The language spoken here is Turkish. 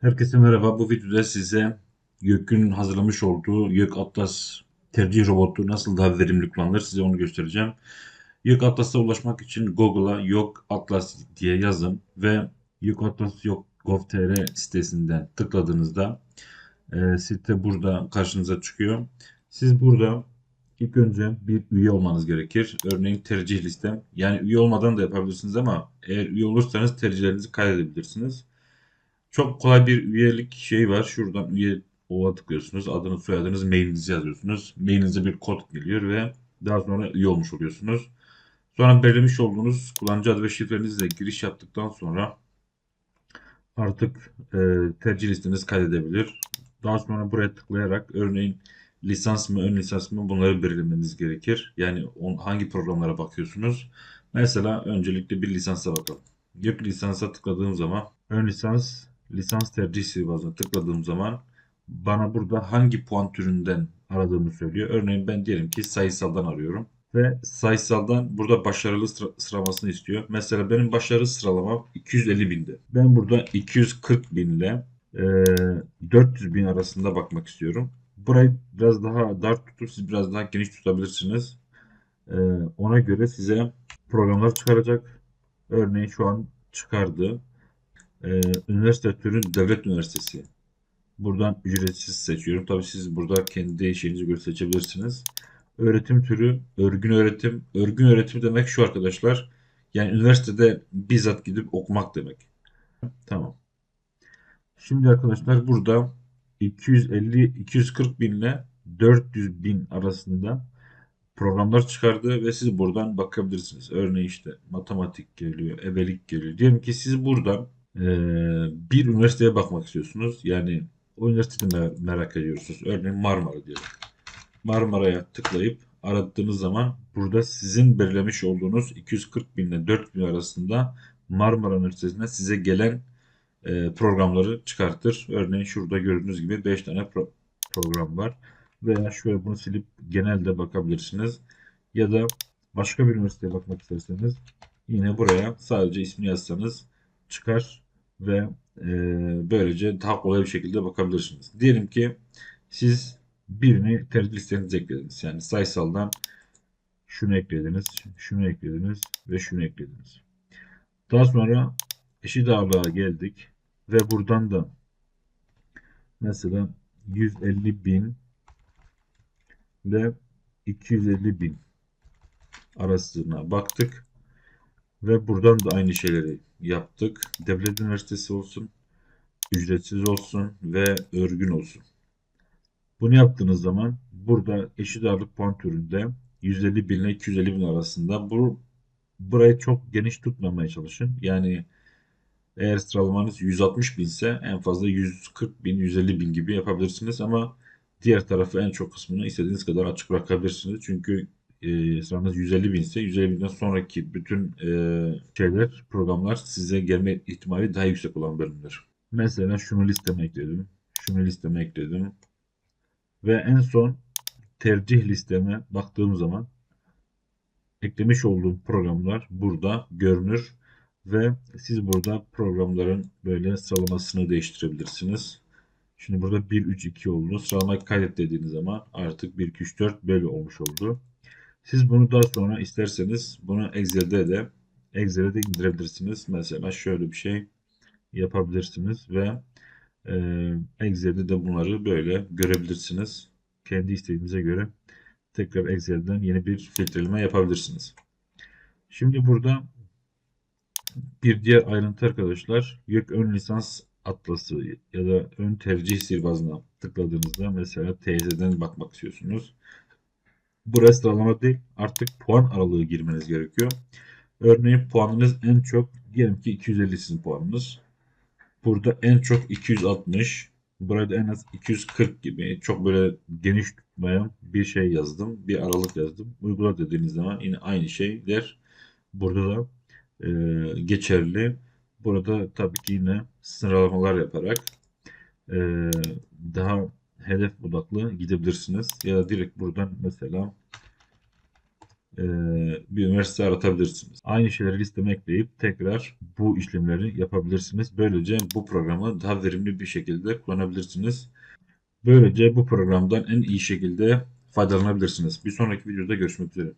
Herkese merhaba. Bu videoda size YÖK'ün hazırlamış olduğu YÖK Atlas tercih robotu nasıl daha verimli kullanılır size onu göstereceğim. YÖK Atlas'a ulaşmak için Google'a YÖK Atlas diye yazın ve YÖK Atlas YÖK Gov.tr sitesinden tıkladığınızda e, site burada karşınıza çıkıyor. Siz burada ilk önce bir üye olmanız gerekir. Örneğin tercih listem. Yani üye olmadan da yapabilirsiniz ama eğer üye olursanız tercihlerinizi kaydedebilirsiniz. Çok kolay bir üyelik şeyi var. Şuradan üye ola tıklıyorsunuz. Adınız, soyadınız, mailinizi yazıyorsunuz. Mailinize bir kod geliyor ve daha sonra üye olmuş oluyorsunuz. Sonra belirlemiş olduğunuz kullanıcı adı ve şifrenizle giriş yaptıktan sonra artık e, tercih listeniz kaydedebilir. Daha sonra buraya tıklayarak örneğin lisans mı ön lisans mı bunları belirlemeniz gerekir. Yani on, hangi programlara bakıyorsunuz. Mesela öncelikle bir lisansa bakalım. Yok lisansa tıkladığım zaman ön lisans lisans tercih sihirbazına tıkladığım zaman bana burada hangi puan türünden aradığımı söylüyor. Örneğin ben diyelim ki sayısaldan arıyorum ve sayısaldan burada başarılı sıra, sıralamasını istiyor. Mesela benim başarı sıralamam 250 binde. Ben burada 240 bin ile e, 400 bin arasında bakmak istiyorum. Burayı biraz daha dar tutup siz biraz daha geniş tutabilirsiniz. E, ona göre size programlar çıkaracak. Örneğin şu an çıkardı. E, üniversite türü devlet üniversitesi. Buradan ücretsiz seçiyorum. Tabii siz burada kendi şeyinizi göre seçebilirsiniz. Öğretim türü örgün öğretim. Örgün öğretim demek şu arkadaşlar. Yani üniversitede bizzat gidip okumak demek. Tamam. Şimdi arkadaşlar burada 250-240 bin ile 400 bin arasında programlar çıkardı ve siz buradan bakabilirsiniz. Örneğin işte matematik geliyor, ebelik geliyor. Diyelim ki siz buradan e, bir üniversiteye bakmak istiyorsunuz. Yani o üniversiteyi mer- merak ediyorsunuz. Örneğin Marmara diyelim. Marmara'ya tıklayıp aradığınız zaman burada sizin belirlemiş olduğunuz 240 bin ile 4 bin arasında Marmara Üniversitesi'ne size gelen e, programları çıkartır. Örneğin şurada gördüğünüz gibi 5 tane pro- program var. Veya şöyle bunu silip genelde bakabilirsiniz. Ya da başka bir üniversiteye bakmak isterseniz yine buraya sadece ismini yazsanız çıkar ve e, böylece daha kolay bir şekilde bakabilirsiniz. Diyelim ki siz birini tercih listenize eklediniz. Yani sayısaldan şunu eklediniz, şunu eklediniz ve şunu eklediniz. Daha sonra eşit ağırlığa geldik ve buradan da mesela 150 bin ile 250 bin arasına baktık ve buradan da aynı şeyleri yaptık. Devlet üniversitesi olsun, ücretsiz olsun ve örgün olsun. Bunu yaptığınız zaman burada eşit ağırlık puan türünde 150 bin ile 250 bin arasında bu burayı çok geniş tutmamaya çalışın. Yani eğer sıralamanız 160 bin ise en fazla 140 bin, 150 bin gibi yapabilirsiniz ama diğer tarafı en çok kısmını istediğiniz kadar açık bırakabilirsiniz. Çünkü e, sıranız 150 bin ise 150 binden sonraki bütün e, şeyler, programlar size gelme ihtimali daha yüksek olan bölümler. Mesela şunu listeme ekledim. Şunu listeme ekledim. Ve en son tercih listeme baktığım zaman eklemiş olduğum programlar burada görünür ve siz burada programların böyle sıralamasını değiştirebilirsiniz. Şimdi burada 1 3 2 oldu. Sıralamayı kaydet dediğiniz zaman artık 1 2 3 4 böyle olmuş oldu. Siz bunu daha sonra isterseniz bunu Excel'de de Excel'e de indirebilirsiniz. Mesela şöyle bir şey yapabilirsiniz ve e, Excel'de de bunları böyle görebilirsiniz. Kendi istediğinize göre tekrar Excel'den yeni bir filtreleme yapabilirsiniz. Şimdi burada bir diğer ayrıntı arkadaşlar YÖK ön lisans atlası ya da ön tercih sihirbazına tıkladığınızda mesela TYT'den bakmak istiyorsunuz. Burası sıralama değil artık puan aralığı girmeniz gerekiyor. Örneğin puanınız en çok diyelim ki 250 sizin puanınız. Burada en çok 260. Burada en az 240 gibi çok böyle geniş tutmayan bir şey yazdım. Bir aralık yazdım. Uygula dediğiniz zaman yine aynı şeyler burada da e, geçerli. Burada tabii ki yine sıralamalar yaparak e, daha hedef odaklı gidebilirsiniz. Ya da direkt buradan mesela e, bir üniversite aratabilirsiniz. Aynı şeyleri listeme ekleyip tekrar bu işlemleri yapabilirsiniz. Böylece bu programı daha verimli bir şekilde kullanabilirsiniz. Böylece bu programdan en iyi şekilde faydalanabilirsiniz. Bir sonraki videoda görüşmek üzere.